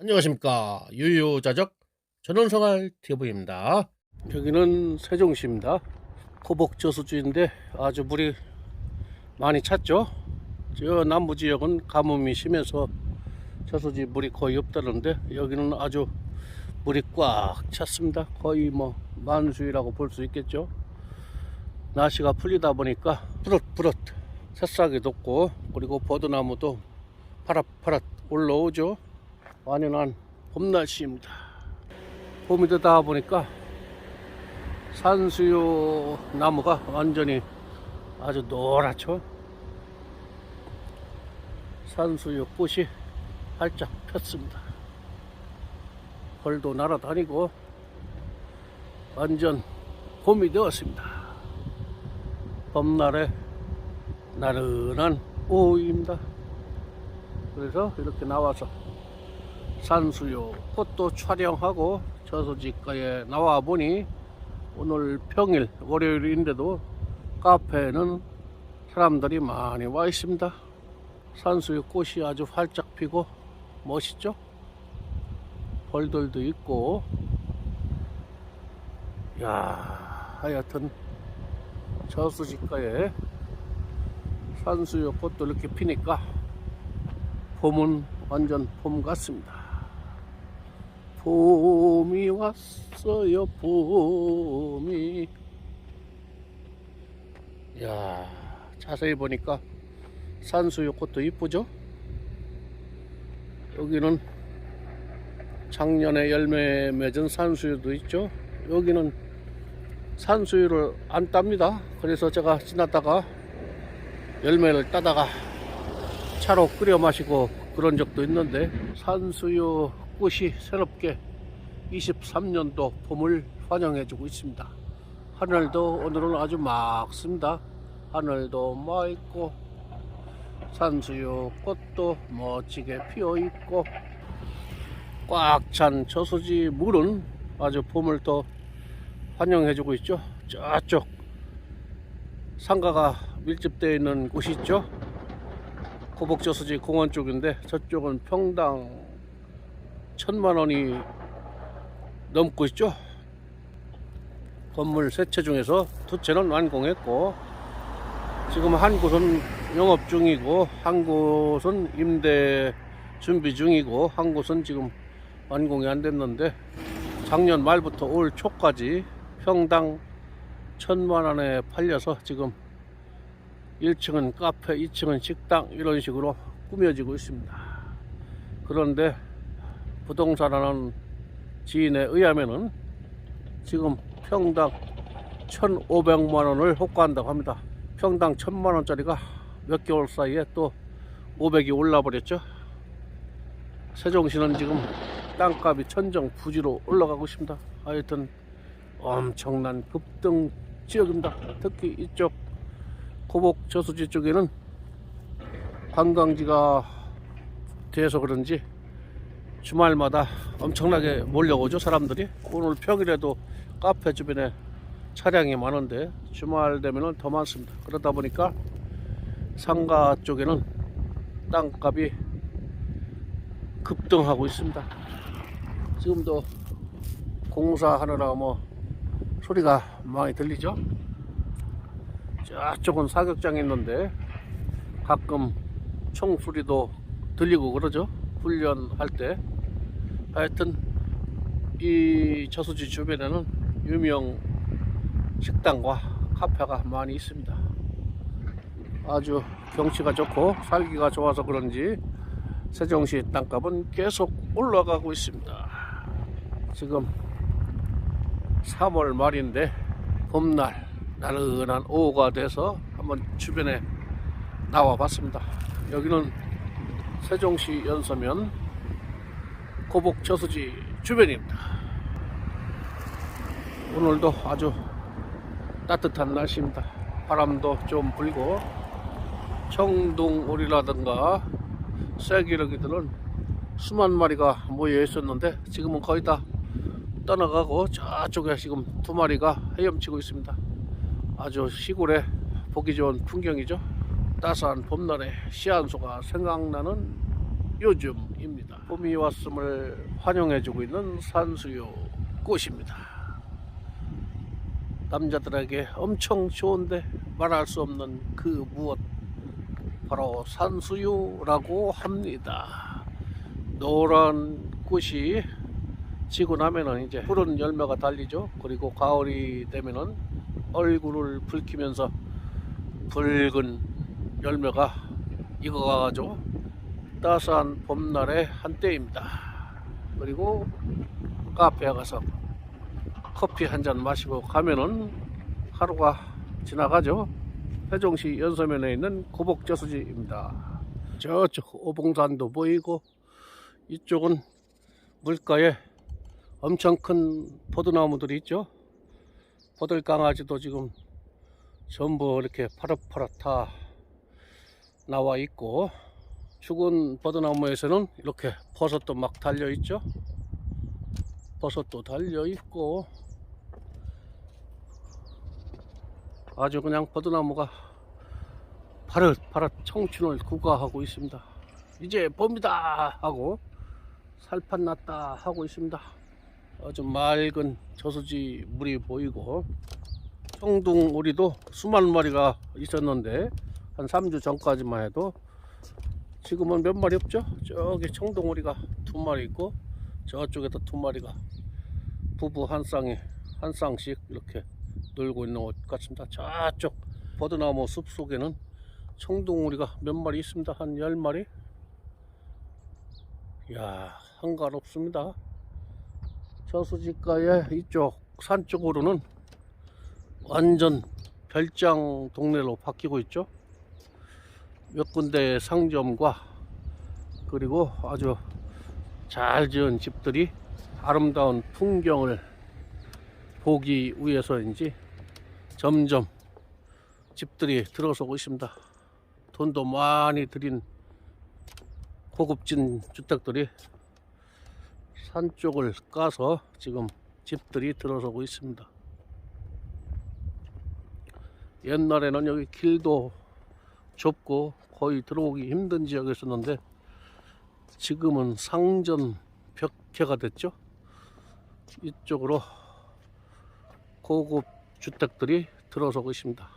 안녕하십니까. 유유자적 전원생활 TV입니다. 여기는 세종시입니다. 고복 저수지인데 아주 물이 많이 찼죠? 저 남부 지역은 가뭄이 심해서 저수지 물이 거의 없다는데 여기는 아주 물이 꽉 찼습니다. 거의 뭐 만수이라고 볼 수 있겠죠? 날씨가 풀리다 보니까 푸릇푸릇 새싹이 돋고 그리고 버드나무도 파랗파랗 올라오죠 완연한 봄 날씨입니다. 봄이 되다 보니까 산수유 나무가 완전히 아주 노랗죠. 산수유 꽃이 활짝 폈습니다. 벌도 날아다니고 완전 봄이 되었습니다. 봄날에 나른한 오후입니다. 그래서 이렇게 나와서 산수유 꽃도 촬영하고 저수지가에 나와 보니 오늘 평일 월요일인데도 카페에는 사람들이 많이 와 있습니다. 산수유 꽃이 아주 활짝 피고 멋있죠? 벌들도 있고 야 하여튼 저수지가에 산수유 꽃도 이렇게 피니까 봄은 완전 봄 같습니다. 봄이 왔어요, 봄이. 야 자세히 보니까 산수유 꽃도 이쁘죠? 여기는 작년에 열매 맺은 산수유도 있죠? 여기는 산수유를 안 땁니다. 그래서 제가 지나다가 열매를 따다가 차로 끓여 마시고 그런 적도 있는데 산수유 꽃이 새롭게 23년도 봄을 환영해주고 있습니다. 하늘도 오늘은 아주 맑습니다. 하늘도 맑고 산수유 꽃도 멋지게 피어 있고 꽉 찬 저수지 물은 아주 봄을 더 환영해주고 있죠. 저쪽 상가가 밀집되어 있는 곳이 있죠. 고복저수지 공원 쪽인데 저쪽은 평당 천만 원이 넘고 있죠. 건물 세 채 중에서 두 채는 완공했고 지금 한 곳은 영업 중이고 한 곳은 임대 준비 중이고 한 곳은 지금 완공이 안 됐는데 작년 말부터 올 초까지 평당 천만 원에 팔려서 지금 1층은 카페, 2층은 식당 이런 식으로 꾸며지고 있습니다. 그런데 부동산하는 지인에 의하면은 지금 평당 1,500만 원을 호가한다고 합니다. 평당 1,000만 원짜리가 몇 개월 사이에 또 500이 올라 버렸죠. 세종시는 지금 땅값이 천정 부지로 올라가고 있습니다. 하여튼 엄청난 급등 지역입니다. 특히 이쪽 고복 저수지 쪽에는 관광지가 돼서 그런지 주말마다 엄청나게 몰려오죠 사람들이 오늘 평일에도 카페 주변에 차량이 많은데 주말 되면은 더 많습니다 그러다 보니까 상가 쪽에는 땅값이 급등하고 있습니다 지금도 공사하느라 뭐 소리가 많이 들리죠 저쪽은 사격장이 있는데 가끔 총소리도 들리고 그러죠. 훈련할 때. 하여튼 이 저수지 주변에는 유명 식당과 카페가 많이 있습니다. 아주 경치가 좋고 살기가 좋아서 그런지 세종시 땅값은 계속 올라가고 있습니다. 지금 3월 말인데 봄날 나른한 오후가 돼서 한번 주변에 나와 봤습니다. 여기는 세종시 연서면 고복 저수지 주변입니다. 오늘도 아주 따뜻한 날씨입니다. 바람도 좀 불고 청둥오리라든가 쐐기러기들은 수만 마리가 모여 있었는데 지금은 거의 다 떠나가고 저쪽에 지금 두 마리가 헤엄치고 있습니다. 아주 시골에 보기 좋은 풍경이죠. 따스한 봄날에 시안소가 생각나는 요즘입니다. 봄이 왔음을 환영해주고 있는 산수유 꽃입니다. 남자들에게 엄청 좋은데 말할 수 없는 그 무엇 바로 산수유라고 합니다. 노란 꽃이 지고 나면은 이제 푸른 열매가 달리죠. 그리고 가을이 되면은 얼굴을 붉히면서 붉은 열매가 익어가지고 따스한 봄날의 한때입니다. 그리고 카페에 가서 커피 한 잔 마시고 가면은 하루가 지나가죠. 세종시 연서면에 있는 고복저수지입니다. 저쪽 오봉산도 보이고 이쪽은 물가에 엄청 큰 포도나무들이 있죠. 포들 강아지도 지금 전부 이렇게 파릇파릇 다 나와 있고 죽은 버드나무에서는 이렇게 버섯도 막 달려 있죠. 버섯도 달려 있고 아주 그냥 버드나무가 파릇파릇 청춘을 구가하고 있습니다. 이제 봄이다 하고 살판 났다 하고 있습니다. 아주 맑은 저수지 물이 보이고 청둥 오리도 수만 마리가 있었는데 한 3주 전까지만 해도 지금은 몇 마리 없죠? 저기 청둥 오리가 두 마리 있고 저쪽에도 두 마리가 부부 한 쌍에 한 쌍씩 이렇게 놀고 있는 것 같습니다. 저쪽 버드나무 숲 속에는 청둥 오리가 몇 마리 있습니다. 한 10마리? 이야 한가롭습니다. 저수지가에 이쪽 산 쪽으로는 완전 별장 동네로 바뀌고 있죠. 몇 군데 상점과 그리고 아주 잘 지은 집들이 아름다운 풍경을 보기 위해서인지 점점 집들이 들어서고 있습니다. 돈도 많이 들인 고급진 주택들이 산 쪽을 까서 지금 집들이 들어서고 있습니다. 옛날에는 여기 길도 좁고 거의 들어오기 힘든 지역이었었는데 지금은 상전 벽해가 됐죠. 이쪽으로 고급 주택들이 들어서고 있습니다.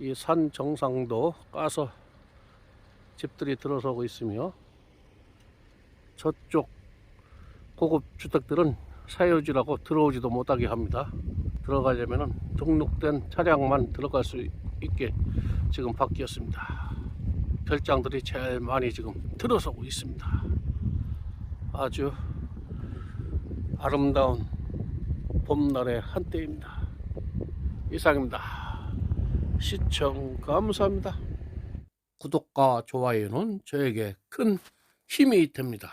이 산 정상도 까서 집들이 들어서고 있으며 저쪽 고급 주택들은 사유지라고 들어오지도 못하게 합니다. 들어가려면 등록된 차량만 들어갈 수 있게 지금 바뀌었습니다. 별장들이 제일 많이 지금 들어서고 있습니다. 아주 아름다운 봄날의 한때입니다. 이상입니다. 시청 감사합니다. 구독과 좋아요는 저에게 큰 힘이 됩니다.